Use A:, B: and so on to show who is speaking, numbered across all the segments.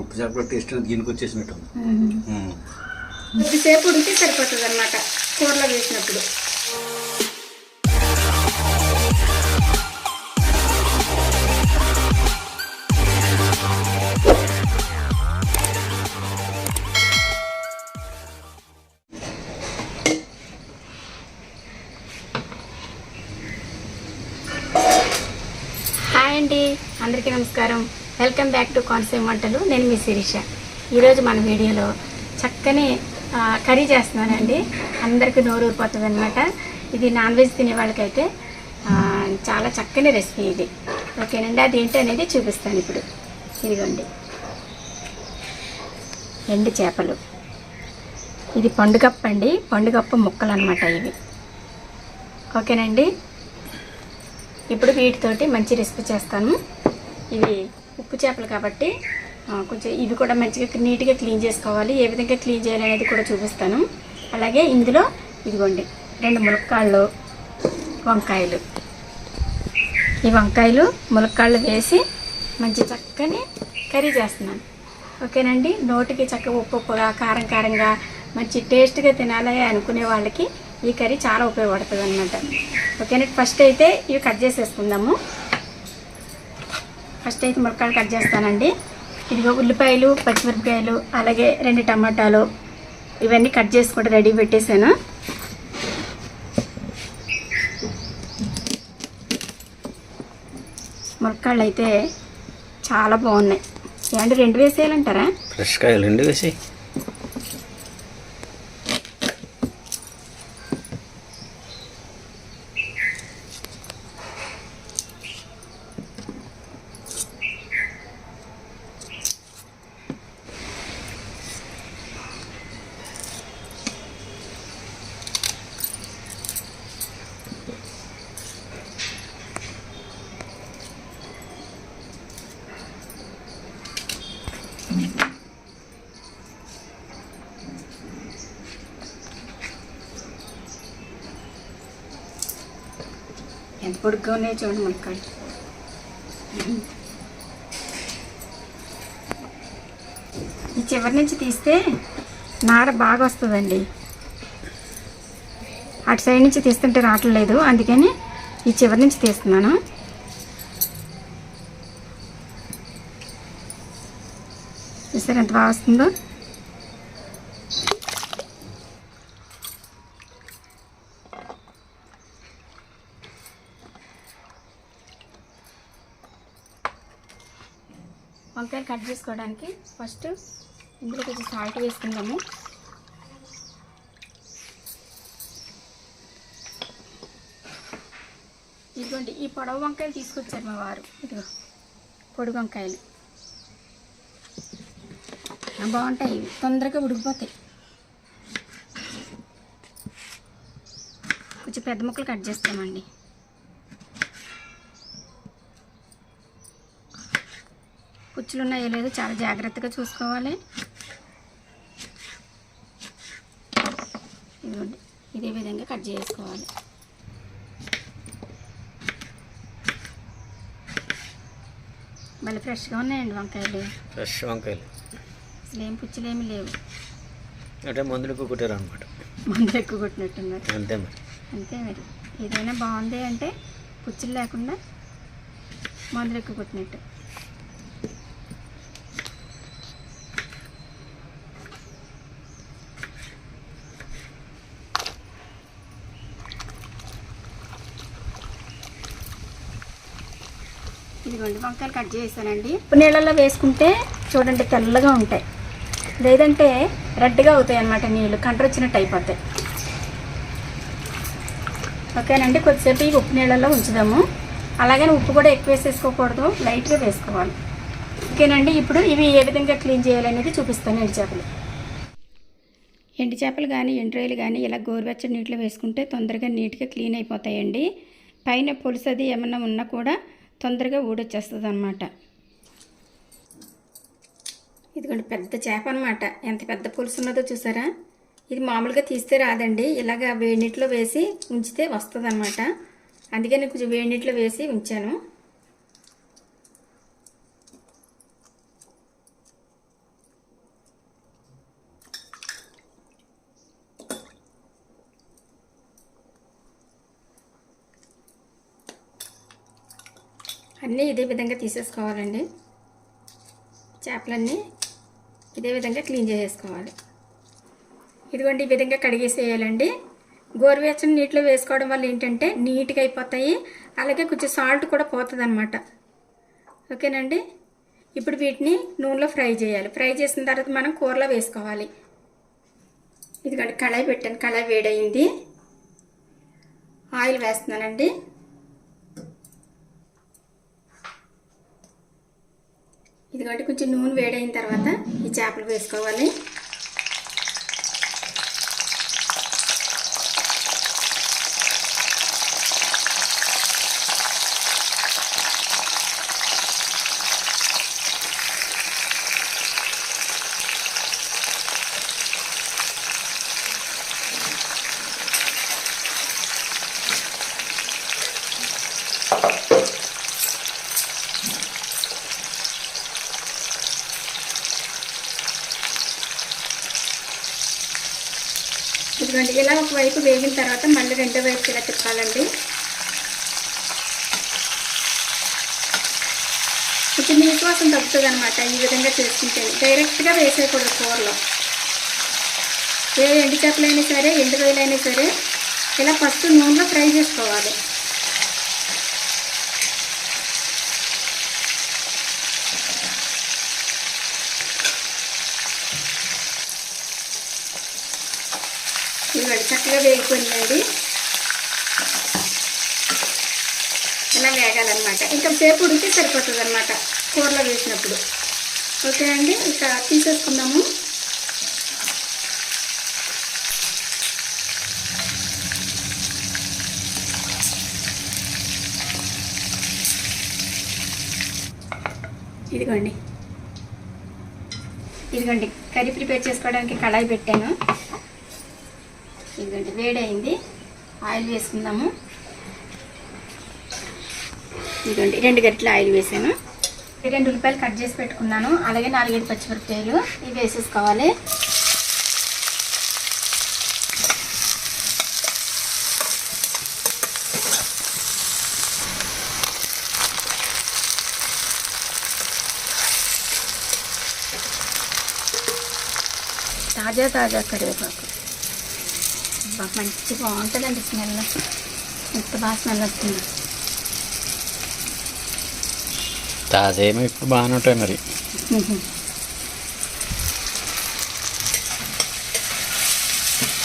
A: ఉప్పు చేపల టేస్ట్ దీనికి వచ్చేసినట్టు
B: కొద్దిసేపు ఉడికి సరిపోతుంది అనమాట కూరలో వేసినప్పుడు. హాయ్ అండి అందరికీ నమస్కారం. వెల్కమ్ బ్యాక్ టు కోనసీమ వంటలు. నేను మీ శిరీష. ఈరోజు మన వీడియోలో చక్కని కర్రీ చేస్తున్నానండి. అందరికీ నోరు ఊరిపోతుంది అనమాట ఇది నాన్ వెజ్ తినే వాళ్ళకైతే చాలా చక్కని రెసిపీ ఇది. ఓకేనండి? అది ఏంటి అనేది చూపిస్తాను ఇప్పుడు. ఇదిగోండి. ఎండు చేపలు. ఇది పండుగప్ప అండి. పండుగప్ప ముక్కలు అనమాట ఇవి. ఓకేనండి? ఇప్పుడు వీటితోటి మంచి రెసిపీ చేస్తాను. ఇవి ఉప్పు చేపలు కాబట్టి కొంచెం ఇవి కూడా మంచిగా నీట్గా క్లీన్ చేసుకోవాలి. ఏ విధంగా క్లీన్ చేయాలి అనేది కూడా చూపిస్తాను. అలాగే ఇందులో ఇదిగోండి రెండు ములక్కాళ్ళు వంకాయలు. ఈ వంకాయలు ములక్కాళ్ళు వేసి మంచి చక్కని కర్రీ చేస్తున్నాను. ఓకేనండి? నోటికి చక్కగా ఉప్పు ఉప్పుగా కారం కారంగా మంచి టేస్ట్గా తినాలి అనుకునే వాళ్ళకి ఈ కర్రీ చాలా ఉపయోగపడుతుంది అనమాట ఓకేనండి? ఫస్ట్ అయితే ఇవి కట్ చేసేసుకుందాము. ఫస్ట్ అయితే ములకాయలు కట్ చేస్తానండి. ఇదిగో ఉల్లిపాయలు పచ్చిమిరపకాయలు అలాగే రెండు టమాటాలు ఇవన్నీ కట్ చేసుకుంటే రెడీ పెట్టేశాను. ములక్కాళ్ళు అయితే చాలా బాగున్నాయి. ఏమంటే రెండు వేసేయాలంటారా?
A: ఫ్రెష్ కాయలు
B: రెండు వేసేయి. పొడుగ్గానే చూడండి మునక్కాయ ఈ చివరి నుంచి తీస్తే నార బాగా వస్తుందండి. అటు సైడ్ నుంచి తీస్తుంటే రావట్లేదు అందుకని ఈ చివరి నుంచి తీస్తున్నాను. చూసారు ఎంత బాగా వస్తుందో? వంకాయలు కట్ చేసుకోవడానికి ఫస్ట్ ఇందులో కొంచెం సాల్ట్ వేసుకుందాము. ఇదిగోండి ఈ పొడవు వంకాయలు తీసుకొచ్చారు మా వారు. ఇదిగో పొడి వంకాయలు. బాగుంటాయి తొందరగా ఉడికిపోతాయి. కొంచెం పెద్ద ముక్కలు కట్ చేస్తామండి. పుచ్చులు ఉన్నాయో లేదో చాలా జాగ్రత్తగా చూసుకోవాలి. ఇదిగోండి ఇదే విధంగా కట్ చేసుకోవాలి. మళ్ళీ ఫ్రెష్గా ఉన్నాయండి వంకాయలు.
A: ఫ్రెష్ వంకాయలు.
B: అసలు ఏం పుచ్చులు ఏమి లేవు.
A: అంటే మందులకు కుట్టారు అనమాట
B: మందులు ఎక్కువ కొట్టినట్టున్నారు.
A: అంతే మరి.
B: అంతే మరి. ఏదైనా బాగుంది అంటే పుచ్చులు లేకుండా మందులు ఎక్కువ కొట్టినట్టు. ఇదిగోండి వంకాయలు కట్ చేసానండి ఉప్పు నీళ్ళల్లో వేసుకుంటే చూడండి తెల్లగా ఉంటాయి. లేదంటే రెడ్గా అవుతాయి అన్నమాట నీళ్ళు కంట్ర వచ్చినట్టు అయిపోతాయి. ఓకేనండి కొద్దిసేపు ఈ ఉప్పు నీళ్ళల్లో ఉంచుదాము. అలాగని ఉప్పు కూడా ఎక్కువ వేసేసుకోకూడదు లైట్గా వేసుకోవాలి. ఓకేనండి ఇప్పుడు ఇవి ఏ విధంగా క్లీన్ చేయాలనేది చూపిస్తాను ఎండు చేపలు. ఎండు చేపలు కానీ ఎండు రొయ్యలు కానీ ఇలా గోరువెచ్చడి నీటిలో వేసుకుంటే తొందరగా నీట్గా క్లీన్ అయిపోతాయండి. పైన పొలుసు అది ఏమన్నా ఉన్నా కూడా తొందరగా ఊడొచ్చేస్తుంది అనమాట ఇదిగోండి పెద్ద చేప అనమాట ఎంత పెద్ద పులుసు ఉన్నదో చూసారా? ఇది మామూలుగా తీస్తే రాదండి. ఇలాగ వేడి నీటిలో వేసి ఉంచితే వస్తుంది అనమాట అందుకని కొంచెం వేడి నీటిలో వేసి ఉంచాను. అన్నీ ఇదే విధంగా తీసేసుకోవాలండి. చేపలన్నీ ఇదే విధంగా క్లీన్ చేసేసుకోవాలి. ఇదిగోండి ఈ విధంగా కడిగేసేయాలండి. గోరువెచ్చని నీటిలో వేసుకోవడం వల్ల ఏంటంటే నీట్గా అయిపోతాయి. అలాగే కొంచెం సాల్ట్ కూడా పోతుంది అనమాట ఓకేనండి? ఇప్పుడు వీటిని నూనెలో ఫ్రై చేయాలి. ఫ్రై చేసిన తర్వాత మనం కూరలో వేసుకోవాలి. ఇదిగోండి కళాయి పెట్టాను. కళాయి వేడయింది. ఆయిల్ వేస్తున్నానండి. ఇదిగోటి కొంచెం నూనె వేడైన తర్వాత ఈ చేపలు వేసుకోవాలి ఇదిగోండి ఇలా ఒక వైపు వేగిన తర్వాత మళ్ళీ రెండో వైపు ఇలా తిప్పాలండి. కొంచెం నీసు వాసన తగ్గుతుంది అనమాట ఈ విధంగా చేసుకుంటే. డైరెక్ట్గా వేసేయకూడదు కూరలో. ఏ ఎండు చేపలైనా సరే ఎండు రొయ్యలైనా సరే ఇలా ఫస్ట్ నూనెలో ఫ్రై చేసుకోవాలి. మంచిగా చక్కగా వేగిపోయిందండి ఇలా వేగాలన్నమాట. ఇంకా సేపు ఉడికి సరిపోతుంది అనమాట కూరలో వేసినప్పుడు. ఓకే అండి ఇంకా తీసేసుకుందాము. ఇదిగోండి. ఇదిగోండి కర్రీ ప్రిపేర్ చేసుకోవడానికి కళాయి పెట్టాను. ఇదిగోండి వేడైంది. ఆయిల్ వేసుకుందాము. ఇదిగోండి రెండు గంటల ఆయిల్ వేసాను. రెండు ఉల్లిపాయలు కట్ చేసి పెట్టుకున్నాను. అలాగే నాలుగైదు పచ్చిమిరపకాయలు ఇవి వేసేసుకోవాలి. తాజా తాజా కరివేపాకు. మంచి బాగుంటుందండి స్మెల్. ఎంత బాగా స్మెల్ వస్తుంది.
A: తాజా ఏమో ఇప్పుడు బాగానే ఉంటాయి మరి.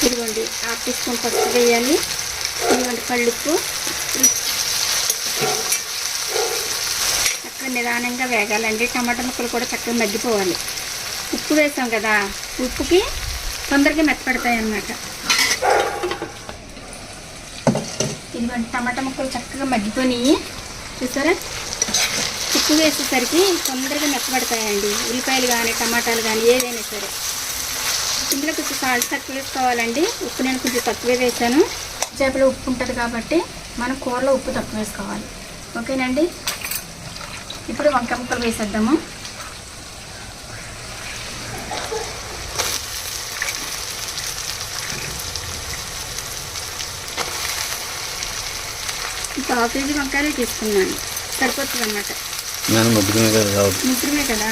B: ఇదిగోండి హాఫ్ టీ స్పూన్ పసుపు వేయాలి. ఇదిగోండి కళ్ళుప్పు చక్కగా నిదానంగా వేగాలండి. టమాటా ముక్కలు కూడా చక్కగా మగ్గిపోవాలి. ఉప్పు వేసాం కదా ఉప్పుకి తొందరగా మెత్తపడతాయి అన్నమాట ఇదిగోండి టమాటా ముక్కలు చక్కగా మగ్గిపోయినాయి చూసారా? ఉప్పు వేసేసరికి తొందరగా మెత్తబడతాయండి. ఉల్లిపాయలు కానీ టమాటాలు కానీ ఏదైనా సరే. ఇందులో కొంచెం సాల్ట్ తక్కువ వేసుకోవాలండి. ఉప్పు నేను కొంచెం తక్కువే వేసాను. చేపలో ఉప్పు ఉంటుంది కాబట్టి మనం కూరలో ఉప్పు తక్కువ వేసుకోవాలి. ఓకేనండి? ఇప్పుడు వంకాయ ముక్కలు వేసేద్దాము. హాఫ్ కేజీ వంకాయలు తీసుకున్నాను. సరిపోతుంది అన్నమాట.
A: నేను ముద్దుకునే కదా కాదు.
B: ముగ్గురమే కదా?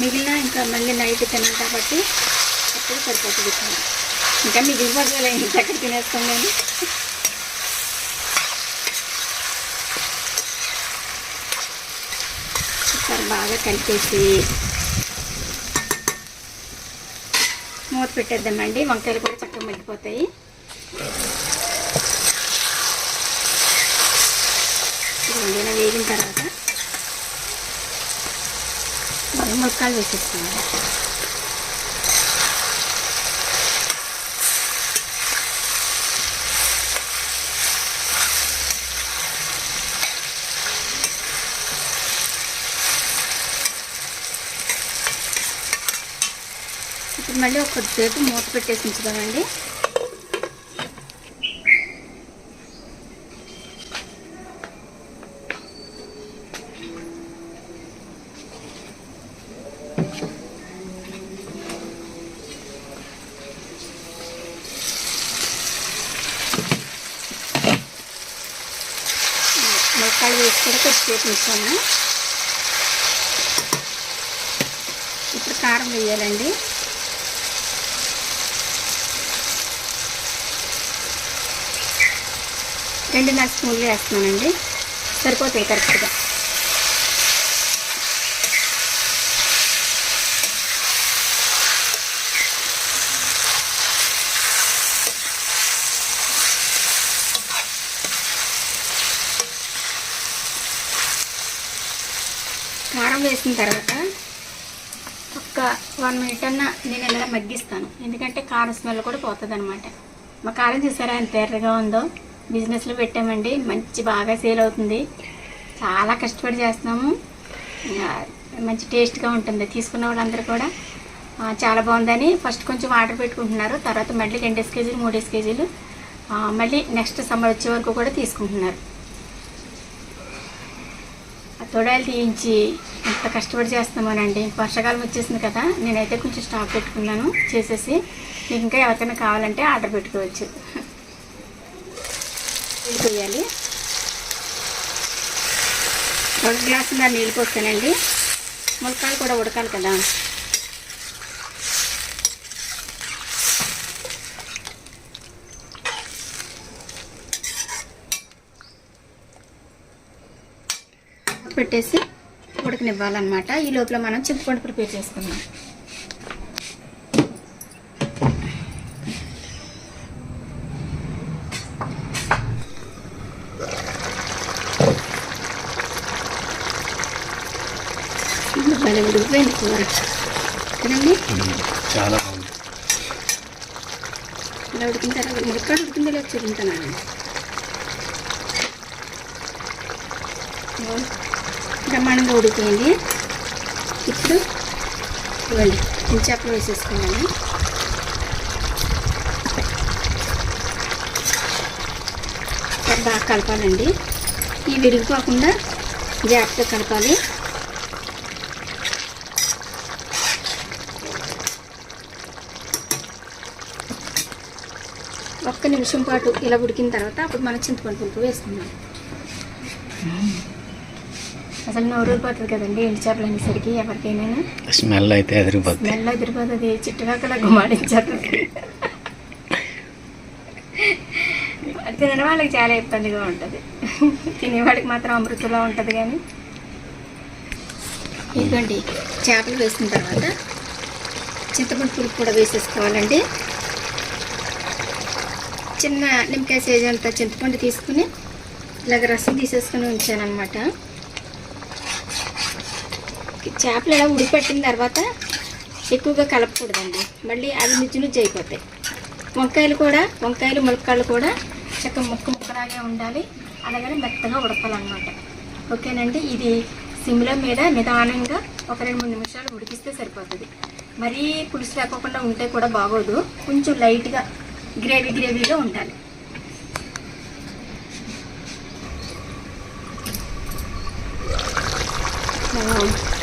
B: మిగిలిన ఇంకా మళ్ళీ నైట్ తిన్నాం కాబట్టి అప్పుడు సరిపోతుంది. ఇంకా మిగిలిపోతుంది ఇంత ఎక్కడ తినేస్తాం కానీ ఒకసారి బాగా కలిపేసి మూత పెట్టేద్దామండి. వంకాయలు కూడా చక్కగా మగ్గిపోతాయి ఇదిగోండి ఇలా వేగిన తర్వాత బాగా ముక్కలు వేసేస్తున్నాను ఇప్పుడు మళ్ళీ ఒక కొద్దిసేపు మూత పెట్టేసి ఉంచుదామండి మూత ములక్కాయలు వేసి కూడా కొద్దిసేపు ఉంచాము ఇప్పుడు కారం వేయాలండి. రెండున్నర స్పూన్లు వేస్తున్నానండి. సరిపోతాయి కరెక్ట్గా. వేసిన తర్వాత ఒక వన్ మినిట్ అన్న నేను ఇలా మగ్గిస్తాను. ఎందుకంటే కారం స్మెల్ కూడా పోతుంది అనమాట మా కారం చూసారా ఎంత ఎర్రగా ఉందో? బిజినెస్లో పెట్టామండి. మంచి బాగా సేల్ అవుతుంది. చాలా కష్టపడి చేస్తున్నాము. మంచి టేస్ట్గా ఉంటుంది. తీసుకున్న వాళ్ళందరూ కూడా. చాలా బాగుందని ఫస్ట్ కొంచెం ఆర్డర్ పెట్టుకుంటున్నారు. తర్వాత మళ్ళీ రెండేసి కేజీలు మూడేసి కేజీలు మళ్ళీ నెక్స్ట్ సమ్మర్ వచ్చే వరకు కూడా తీసుకుంటున్నారు. తొడాలు తీయించి ఎంత కష్టపడి చేస్తున్నామోనండి. వర్షాకాలం వచ్చేసింది కదా నేనైతే కొంచెం స్టాక్ పెట్టుకున్నాను చేసేసి మీకు ఇంకా ఎవరికైనా కావాలంటే ఆర్డర్ పెట్టుకోవచ్చు. నీళ్ళు పోయాలి రెండు గ్లాసు నీళ్ళు పోస్తానండి. ములకాలు కూడా ఉడకాలి కదా. పెట్టేసి ఉడకనివ్వాలన్నమాట. ఈ లోపల మనం చింతపండు ప్రిపేర్ చేసుకుందాం. భలే ఉడికిపోయింది కూర. కదండి
A: చాలా బాగుంది.
B: ఇలా ఉడికిన తర్వాత ములక్కాడ ఉడికిందో లేదో చూపించానండి సమానంగా ఉడికింది. ఇప్పుడు ఇవ్వండి ఇంచాపలు వేసేసుకున్నాను. బాగా కలపాలండి. ఈ విరిగిపోకుండా జాగ్రత్తగా కలపాలి. ఒక్క నిమిషం పాటు ఇలా ఉడికిన తర్వాత అప్పుడు మనం చింతపండు పులుపు వేసుకుందాం. అసలు నోరూరిపోతుంది కదండి ఎండు చేపలు అనేసరికి ఎవరికైనా
A: స్మెల్ అయితే ఎదిరిపోద్ది
B: స్మెల్ ఎదిరిపోతుంది చిట్టుకాకలా గుమాడించేస్తుంది తినడం వాళ్ళకి చాలా ఇబ్బందిగా ఉంటుంది. తినేవాడికి మాత్రం అమృతంలో ఉంటుంది కానీ ఇదిగోండి చేపలు వేసిన తర్వాత చింతపండు పులుపు కూడా వేసేసుకోవాలండి. చిన్న నిమ్మకాయ సైజ్ అంత చింతపండు తీసుకుని ఇలాగ రసం తీసేసుకుని ఉంచాను అనమాట చేపలు ఇలా ఉడిపెట్టిన తర్వాత ఎక్కువగా కలపకూడదండి. మళ్ళీ అవి నుజ్జు నుజ్జు అయిపోతాయి. వంకాయలు కూడా వంకాయలు ములక్కాయలు కూడా చక్కగా ముక్క ముక్కలాగే ఉండాలి. అలాగనే మెత్తగా ఉడకాలన్నమాట ఓకేనండి? ఇది సిమ్లో మీద నిదానంగా ఒక రెండు మూడు నిమిషాలు ఉడికిస్తే సరిపోతుంది. మరీ పులుసు లేకోకుండా ఉంటే కూడా బాగోదు. కొంచెం లైట్గా గ్రేవీ గ్రేవీగా ఉండాలి. ఆ,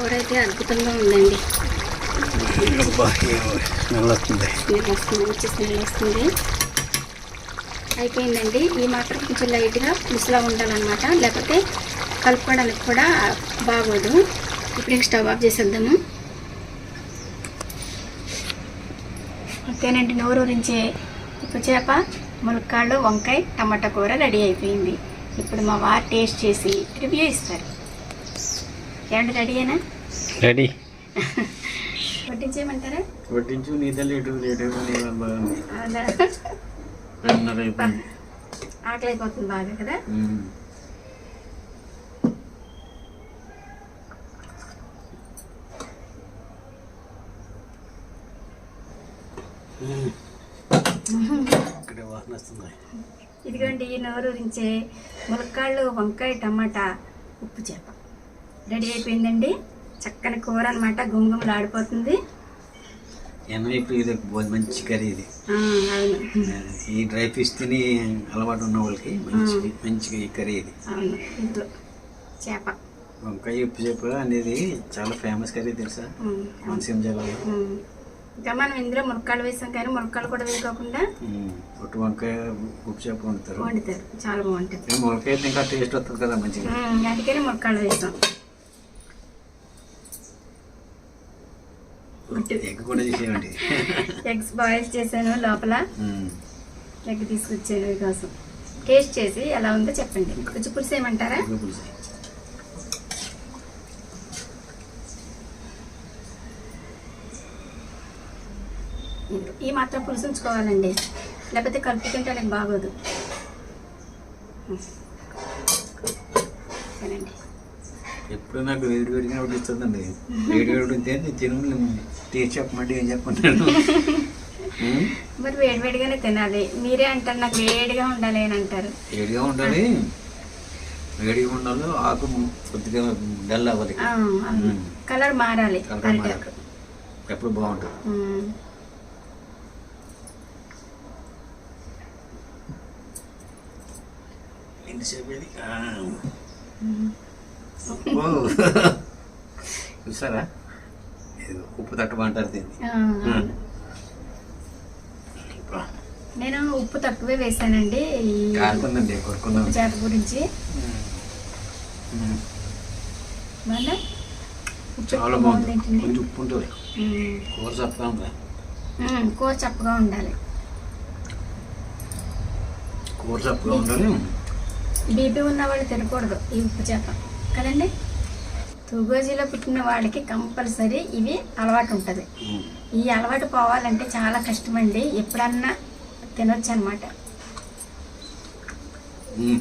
B: కూర అయితే అద్భుతంగా ఉందండి.
A: స్మెల్ వస్తుంది
B: స్మెల్ వస్తుంది మంచి స్మెల్ వస్తుంది అయిపోయిందండి. ఈ మాత్రం కొంచెం లైట్గా పులుసులా ఉండాలన్నమాట. లేకపోతే కలుపుకోవడానికి కూడా బాగోదు. ఇప్పుడు స్టవ్ ఆఫ్ చేసేద్దాము. ఓకేనండి నోరూరించే ఉప్పు చేప ములక్కాళ్ళు వంకాయ టమాటా కూర రెడీ అయిపోయింది. ఇప్పుడు మా వారు టేస్ట్ చేసి రివ్యూ ఇస్తారు. ఏమంటే రెడీయేనా
A: రెడీ
B: వడ్డించేయమంటారా?
A: వడ్డించు నీదే లేటు లేటు
B: ఆకలి అయిపోతుంది బాగా కదా? ఇదిగోండి ఈ నోరూరించే ములక్కాళ్ళు వంకాయ టమాటా ఉప్పు చేప. రెడీ అయిపోయిందండి. చక్కని కూర అనమాట గుమగుమలు ఆడిపోతుంది
A: ఇప్పుడు ఇది. మంచి కర్రీ ఇది ఈ డ్రై ఫిష్ తిని అలవాటు ఉన్న వాళ్ళకి మంచి మంచి ఈ కర్రీ ఇది.
B: అవును. ఇంట్లో చేప.
A: వంకాయ ఉప్పు చేప అనేది చాలా ఫేమస్ కర్రీ తెలుసా? కోనసీమ జిల్లాలో.
B: ఇంకా మనం ఇందులో మునక్కాళ్ళు వేసాం కానీ మునక్కాళ్ళు కూడా వేసుకోకుండా
A: పొట్టు వంకాయ ఉప్పు చేప వండుతారు.
B: వండుతారు. చాలా బాగుంటుంది.
A: అయితే ఇంకా టేస్ట్ వస్తుంది కదా మంచిగా.
B: అందుకని మునక్కాళ్ళు వేసాం.
A: ఎగ్ కూడా చేసేయండి.
B: ఎగ్స్ బాయిల్ చేశాను లోపల. ఎగ్ తీసుకొచ్చాను మీకోసం టేస్ట్ చేసి ఎలా ఉందో చెప్పండి. కొంచెం పులుసు ఏమంటారా? ఈ మాత్రం పులుసు ఉంచుకోవాలండి. లేకపోతే కలుపుతుంటే వాళ్ళకి బాగోదు.
A: ఎప్పుడు నాకు వేడి వేడిగా వడ్డిస్తుందండి. వేడి వేడి వడ్డితే నేను టేస్ట్ చెప్పమంటే ఏం చెప్పమంటాను ఉమ్,
B: మరి వేడివేడిగానే తినాలి. మీరే అంటారు నాకు వేడిగా ఉండాలి అని అంటారు.
A: వేడిగా ఉండాలి. వేడిగా ఉండాలి ఆకు కొద్దిగా డల్ అవ్వాలి.
B: కలర్ మారాలి.
A: ఎప్పుడు బాగుంటుంది. ఓ. చూసారా? ఇది ఉప్పు తట్టమంటారు దీన్ని
B: ఆ, అవును. నేను ఉప్పు తక్కువే వేసానండి.
A: కారుకుందండి కొరుకుందాం
B: చేప గురించి.
A: చాలా బాగుంది. కొంచెం ఉప్పు ఉంటుంది. కూర చప్పగా
B: ఉమ్, కూర చప్పగా ఉండాలి.
A: కూర చప్పగా ఉండాలి.
B: బీపీ ఉన్న వాళ్ళు తినకూడదు ఈ ఉప్పు చేప. కదండి? తుగోజీలో పుట్టిన వాళ్ళకి కంపల్సరీ ఇవి అలవాటు ఉంటుంది. ఈ అలవాటు పోవాలంటే చాలా కష్టమండి. ఎప్పుడన్నా తినొచ్చు అనమాట
A: ఉమ్.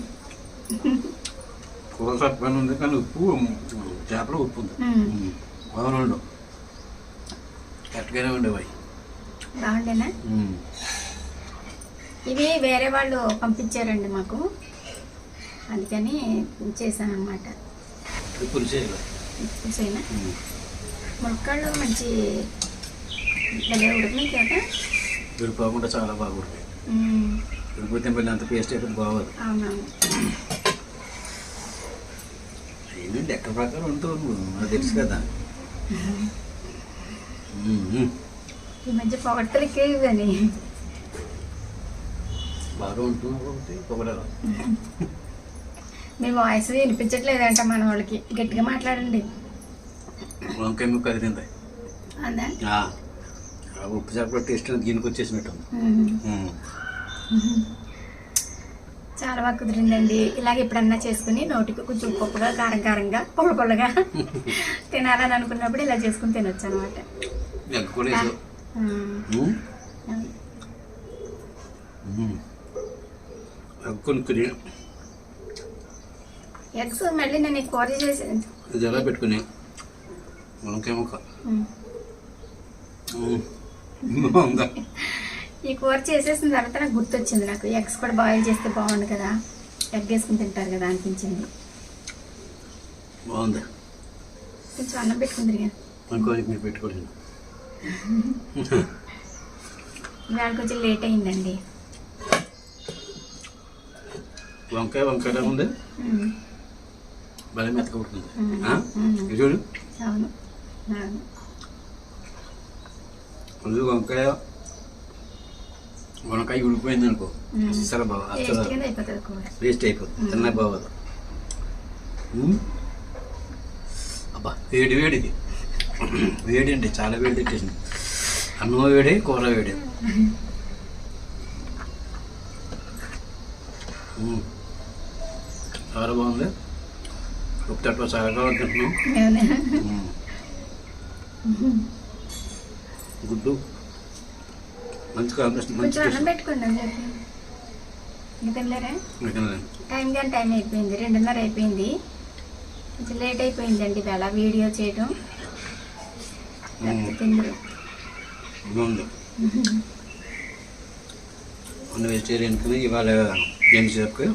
A: కూర చప్పగా ఉంది కానీ ఉప్పు చేపలో ఉప్పు ఉంది. కరెక్ట్గానే ఉండేవి.
B: బాగుండేనా? ఇవి వేరే వాళ్ళు పంపించారండి మాకు. అందుకని చేశాను అనమాట
A: పులిసే
B: చూసైనా మునక్కాళ్ళు మంచి భలే ఉడికినాయి కదా.
A: విడిపోకుండా చాలా బాగా ఉడికాయి విడిపోతే మళ్ళీ అంత పేస్ట్ అయిపోతే బాగోదు.
B: అవునవును.
A: ఏంటంటే లెక్క ప్రకారం ఉంటుంది నాకు తెలుసు కదా.
B: ఈ మధ్య పొగడ్తలకి ఇవని
A: బాగా ఉంటుంది పొగడాలి.
B: మీ వాయిస్ వినిపించట్లేదంట మన వాళ్ళకి గట్టిగా మాట్లాడండి.
A: వంకాయ ముక్క అది తింటాయి
B: అందా?
A: ఆ, ఆ ఉప్పు చేపల టేస్ట్ గిన్నెకి వచ్చేసినట్టు.
B: చాలా బాగా కుదిరిందండి. ఇలాగ ఎప్పుడన్నా చేసుకుని నోటికి కొంచెం ఉప్పుగా కారం కారంగా పుల్ల పుల్లగా తినాలని అనుకున్నప్పుడు ఇలా చేసుకుని తినొచ్చు అనమాట
A: ఎగ్
B: ఎగ్స్ మళ్ళీ నేను కూర చేసి
A: ఇది ఎలా పెట్టుకుని. బాగుందా?
B: ఈ కూర చేసేసిన తర్వాత నాకు గుర్తొచ్చింది నాకు. ఎగ్స్ కూడా బాయిల్ చేస్తే బాగుండు కదా. ఎగ్ వేసుకుని తింటారు కదా అనిపించింది.
A: బాగుంది?
B: కొంచెం అన్నం పెట్టుకుందరు కదా
A: అనుకోని మీరు పెట్టుకోలేదు.
B: ఇవాళ కొంచెం లేట్ అయిందండి.
A: వంకాయ వంకాయ ఉంది?
B: ఉమ్.
A: ఇది చూడు. ముందు వంకాయ వంకాయ ఉడిపోయింది అనుకో. అసలు బాగా అసలు
B: టేస్ట్గానే అయిపోతుంది కూర
A: వేస్ట్ అయిపోతుంది తిన్నా బాగోదు. అబ్బా వేడి వేడిది వేడి అండి చాలా వేడి తెచ్చేసింది. అన్నం వేడి కూర వేడి. చాలా బాగుంది. తింటున్నాం
B: అవునా?
A: ఉమ్. గుడ్డు మంచి కాంబినేషన్ మంచి
B: కొంచెం అన్నం
A: టేస్ట్
B: పెట్టుకోండి అందరికి ఇంకా తినలేరా
A: మిగతా
B: టైం కానీ టైం అయిపోయింది రెండున్నర అయిపోయింది కొంచెం లేట్ అయిపోయిందండి వేళ వీడియో చేయడం తిందరు
A: బాగుంది మొన్న వెజిటేరియన్కి ఇవాళ ఏంటి చెప్పు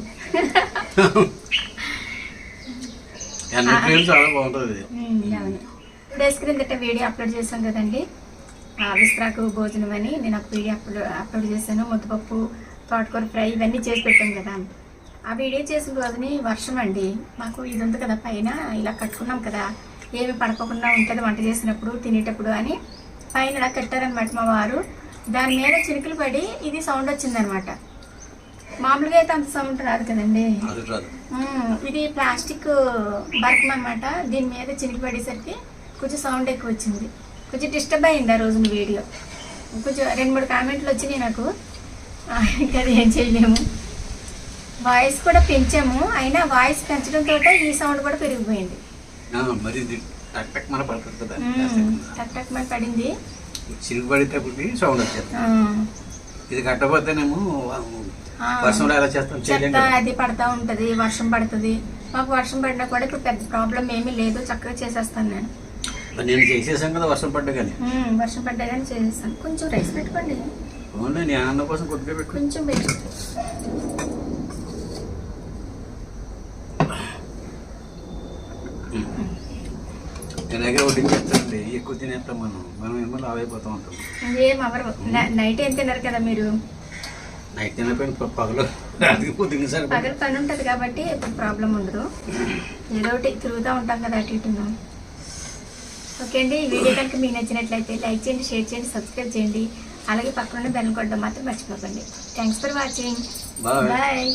B: డేస్ క్రిందట వీడియో అప్లోడ్ చేశాం కదండి. ఆ, విస్త్రాకు భోజనం అని నేను ఒక వీడియో అప్లోడ్ అప్లోడ్ చేశాను. ముద్దపప్పు తోటకూర ఫ్రై ఇవన్నీ చేసి పెట్టాం కదా. ఆ వీడియో చేసిన రోజుని వర్షం అండి. మాకు ఇది ఉంది కదా పైన ఇలా కట్టుకున్నాం కదా. ఏమి పడకోకుండా ఉంటుంది వంట చేసినప్పుడు తినేటప్పుడు అని పైన ఇలా కట్టారనమాట మా వారు. దాని మీద చినుకులు పడి ఇది సౌండ్ వచ్చిందనమాట మామూలుగా అయితే అంత సౌండ్ రాదు కదండి. ఇది ప్లాస్టిక్ బర్క్ అనమాట దీని మీద చినుకు పడేసరికి కొంచెం సౌండ్ ఎక్కువ వచ్చింది. కొంచెం డిస్టర్బ్ అయింది ఆ రోజున వీడియో. కొంచెం రెండు మూడు కామెంట్లు వచ్చినాయి నాకు. ఇంకా అది ఏం చేయలేము. వాయిస్ కూడా పెంచాము. అయినా వాయిస్ పెంచడంతో ఈ సౌండ్ కూడా పెరిగిపోయింది.
A: ఇది టక్ మన
B: పడింది.
A: సౌండ్ వచ్చేది ఇది కట్టపోతేనేమో
B: ఆ.
A: వర్షంలో ఎలా చేస్తాం?
B: చెత్త అది పడతా ఉంటది వర్షం పడుతుంది. మాకు వర్షం పడినా కూడా ఇప్పుడు పెద్ద ప్రాబ్లం ఏమీ లేదు చక్కగా చేసేస్తాను నేను.
A: నేను చేసేసాం కదా వర్షం పడ్డా కానీ.
B: వర్షం పడ్డా కానీ చేసేస్తాను. కొంచెం రైస్ పెట్టుకోండి.
A: ఓన్లీ నీ ఆనందం కోసం కొద్దిగా పెట్టు.
B: కొంచెం పెట్టు.
A: ఇలాగే వడ్డించేస్తానండి ఎక్కువ తినేస్తాం మనం మనం ఏమో లావ్ అయిపోతూ ఉంటాం.
B: ఏం నైట్ ఏం తినరు కదా మీరు?
A: నైట్ తినకపోయిన పగలు పొద్దున్న సరే
B: పగల పని ఉంటుంది కాబట్టి ఇప్పుడు ప్రాబ్లం ఉండదు. ఏదో ఒకటి తిరుగుతూ ఉంటాం కదా అటు ఇటు ఓకే అండి ఈ వీడియో కనుక మీకు నచ్చినట్లయితే లైక్ చేయండి షేర్ చేయండి సబ్స్క్రైబ్ చేయండి. అలాగే పక్కన బెల్ కొట్టడం మాత్రం మర్చిపోకండి. Thanks for watching. బాయ్.